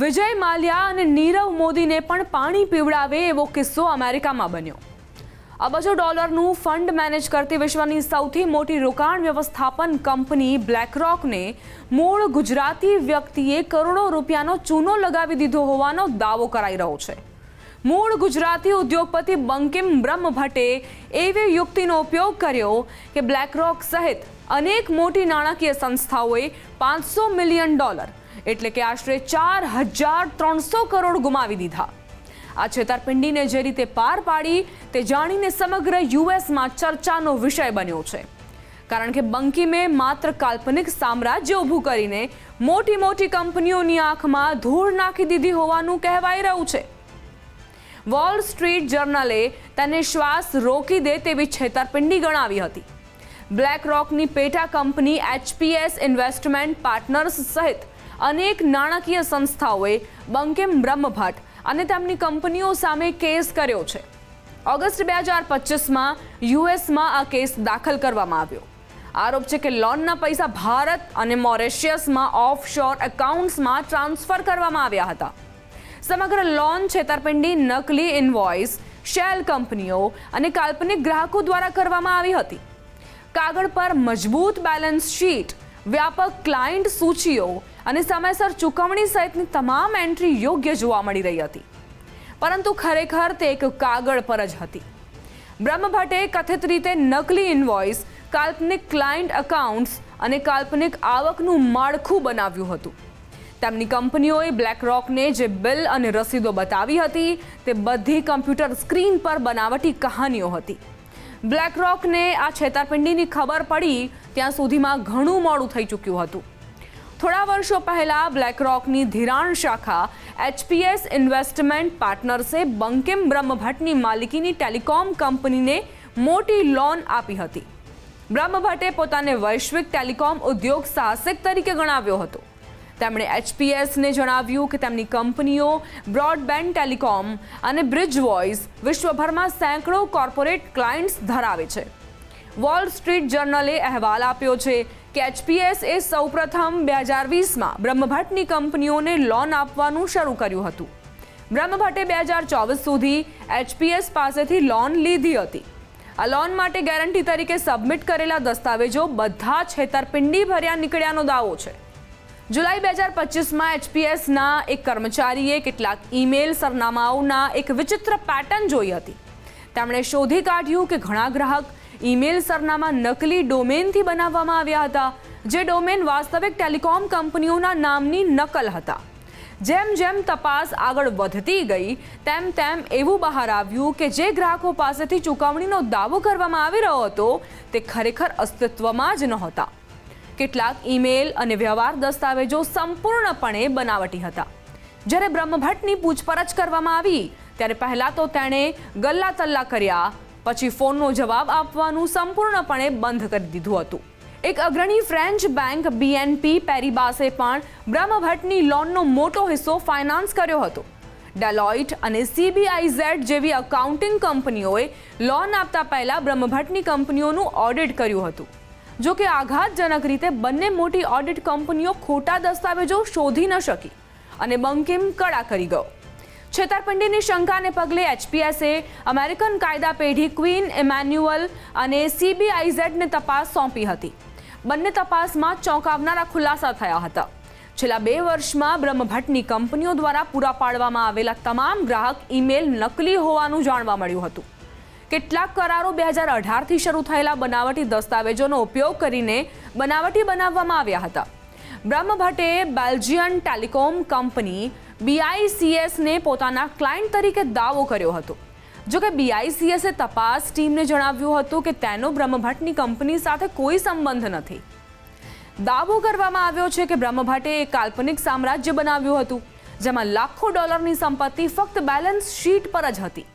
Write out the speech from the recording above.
વિજય માલ્યા અને નીરવ મોદીને પણ પાણી પીવડાવે એવો કિસ્સો અમેરિકામાં બન્યો. અબજો ડોલરનું ફંડ મેનેજ કરતી વિશ્વની સૌથી મોટી રોકાણ વ્યવસ્થાપન કંપની બ્લેકરોકને મૂળ ગુજરાતી વ્યક્તિએ કરોડો રૂપિયાનો ચૂનો લગાવી દીધો હોવાનો દાવો કરાઈ રહ્યો છે. મૂળ ગુજરાતી ઉદ્યોગપતિ બંકિમ બ્રહ્મભટ્ટે એવી યુક્તિનો ઉપયોગ કર્યો કે બ્લેકરોક સહિત અનેક મોટી નાણાકીય સંસ્થાઓએ પાંચસો મિલિયન ડોલર એટલે કે આશરે ચાર હજાર ત્રણસો કરોડ ગુમાવી દીધા. આ છેતરપિંડીને જે રીતે પાર પાડી, તે જાણીને સમગ્ર યુએસમાં ચર્ચાનો વિષય બન્યો છે. કારણ કે બંકીમે માત્ર કાલ્પનિક સામ્રાજ્ય ઊભું કરીને મોટી મોટી કંપનીઓની આંખમાં ધૂળ નાખી દીધી હોવાનું કહેવાઈ રહ્યું છે. વોલ સ્ટ્રીટ જર્નલે તેને શ્વાસ રોકી દે તેવી છેતરપિંડી ગણાવી હતી. બ્લેક રોકની પેટા કંપની એચપીએસ ઇન્વેસ્ટમેન્ટ પાર્ટનર્સ સહિત અનેક નાણાકીય સંસ્થાઓએ બંકેમ બ્રહ્મભટ્ટ અને તેમની કંપનીઓ સામે કેસ કર્યો છે. ઓગસ્ટ બે હજાર પચીસમાં યુએસમાં આ કેસ દાખલ કરવામાં આવ્યો. આરોપ છે કે લોનના પૈસા ભારત અને મોરેશિયસમાં ઓફશોર એકાઉન્ટ્સમાં ટ્રાન્સફર કરવામાં આવ્યા હતા. સમગ્ર લોન, છેતરપિંડી, નકલી ઇનવોઇસ, શેલ કંપનીઓ અને કાલ્પનિક ગ્રાહકો દ્વારા કરવામાં આવી હતી. કાગળ પર મજબૂત બેલેન્સ શીટ, વ્યાપક ક્લાયન્ટ સૂચિઓ અને સમયસર ચૂકવણી સહિતની તમામ એન્ટ્રી યોગ્ય જોવા મળી રહી હતી. પરંતુ ખરેખર તે એક કાગળ પર જ હતી. બ્રહ્મભટ્ટે કથિત રીતે નકલી ઇનવોઇસ કાલ્પનિક ક્લાયન્ટ એકાઉન્ટ્સ અને કાલ્પનિક આવકનું માળખું બનાવ્યું હતું. તેમની કંપનીઓએ બ્લેકરોકને જે બિલ અને રસીદો બતાવી હતી, તે બધી કમ્પ્યુટર સ્ક્રીન પર બનાવટી કહાનીઓ હતી. બ્લેકરોકને આ છેતરપિંડીની ખબર પડી, ત્યાં સુધીમાં ઘણું મોડું થઈ ચૂક્યું હતું. થોડા વર્ષો પહેલા બ્લેકરોકની ધિરાણ શાખા એચપીએસ ઇન્વેસ્ટમેન્ટ પાર્ટનર્સે બંકિમ બ્રહ્મભટ્ટની માલિકીની ટેલિકોમ કંપનીને મોટી લોન આપી હતી. બ્રહ્મભટ્ટે પોતાને વૈશ્વિક ટેલિકોમ ઉદ્યોગ સાહસિક તરીકે ગણાવ્યો હતો. તેમણે એચપીએસને જણાવ્યું કે તેમની કંપનીઓ બ્રોડબેન્ડ ટેલિકોમ અને બ્રિજ વોઇસ વિશ્વભરમાં સેંકડો કોર્પોરેટ ક્લાયન્ટ્સ ધરાવે છે. વોલ સ્ટ્રીટ જર્નલે અહેવાલ આપ્યો છે કે એચપીએસ એ સૌપ્રથમ બે હજાર વીસમાં બ્રહ્મભટ્ટની કંપનીઓને લોન આપવાનું શરૂ કર્યું હતું. બ્રહ્મભટ્ટે બે હજાર ચોવીસ સુધી એચપીએસ પાસેથી લોન લીધી હતી. આ લોન માટે ગેરંટી તરીકે સબમિટ કરેલા દસ્તાવેજો બધા છેતરપિંડી ભર્યા નીકળ્યાનો દાવો છે. જુલાઈ બે હજાર પચીસમાં એચપીએસના એક કર્મચારીએ કેટલાક ઈમેલ સરનામાઓના એક વિચિત્ર પેટર્ન જોઈ હતી. તેમણે શોધી કાઢ્યું કે ઘણા ગ્રાહક ઈમેલ સરનામા નકલી ડોમેનથી બનાવવામાં આવ્યા હતા, જે ડોમેન વાસ્તવિક ટેલિકોમ કંપનીઓના નામની નકલ હતા. જેમ જેમ તપાસ આગળ વધતી ગઈ, તેમ તેમ એવું બહાર આવ્યું કે જે ગ્રાહકો પાસેથી ચૂકવણીનો દાવો કરવામાં આવી રહ્યો હતો, તે ખરેખર અસ્તિત્વમાં જ નહોતા. કેટલાક ઈમેલ અને વ્યવહાર દસ્તાવેજો સંપૂર્ણપણે બનાવટી હતા. જ્યારે બ્રહ્મભટ્ટની પૂછપરછ કરવામાં આવી, ત્યારે પહેલાં તો તેણે ગલ્લા તલ્લા કર્યા પછી ફોનનો જવાબ આપવાનું સંપૂર્ણપણે બંધ કરી દીધું હતું. એક અગ્રણી ફ્રેન્ચ બેંક બીએનપી પેરીબાસે પણ બ્રહ્મભટ્ટની લોનનો મોટો હિસ્સો ફાઇનાન્સ કર્યો હતો. ડેલોઇટ અને સીબીઆઈઝેડ જેવી અકાઉન્ટિંગ કંપનીઓએ લોન આપતા પહેલા બ્રહ્મભટ્ટની કંપનીઓનું ઓડિટ કર્યું હતું. જો કે આઘાતજનક રીતે બંને મોટી ઓડિટ કંપનીઓ ખોટા દસ્તાવેજો શોધી ન શકી અને બંકિમ કડા કરી ગયો. છેતરપિંડીની શંકાને પગલે એચપીએસે અમેરિકન કાયદા પેઢી ક્વીન ઇમેન્યુઅલ અને સીબીઆઈઝેડને તપાસ સોંપી હતી. બંને તપાસમાં ચોંકાવનારા ખુલાસા થયા હતા. છેલ્લા બે વર્ષમાં બ્રહ્મભટ્ટની કંપનીઓ દ્વારા પૂરા પાડવામાં આવેલા તમામ ગ્રાહક ઈમેલ નકલી હોવાનું જાણવા મળ્યું હતું. કેટલાક કરારો બે હજાર અઢારથી શરૂ થયેલા બનાવટી દસ્તાવેજોનો ઉપયોગ કરીને બનાવટી બનાવવામાં આવ્યા હતા. બ્રહ્મભટ્ટે બેલ્જિયન ટેલિકોમ કંપની બીઆઈસીએસને પોતાના ક્લાયન્ટ તરીકે દાવો કર્યો હતો. જો કે બીઆઈસીએસે તપાસ ટીમને જણાવ્યું હતું કે તેનો બ્રહ્મભટ્ટની કંપની સાથે કોઈ સંબંધ નથી. દાવો કરવામાં આવ્યો છે કે બ્રહ્મભટ્ટે એક કાલ્પનિક સામ્રાજ્ય બનાવ્યું હતું, જેમાં લાખો ડોલરની સંપત્તિ ફક્ત બેલેન્સ શીટ પર જ હતી.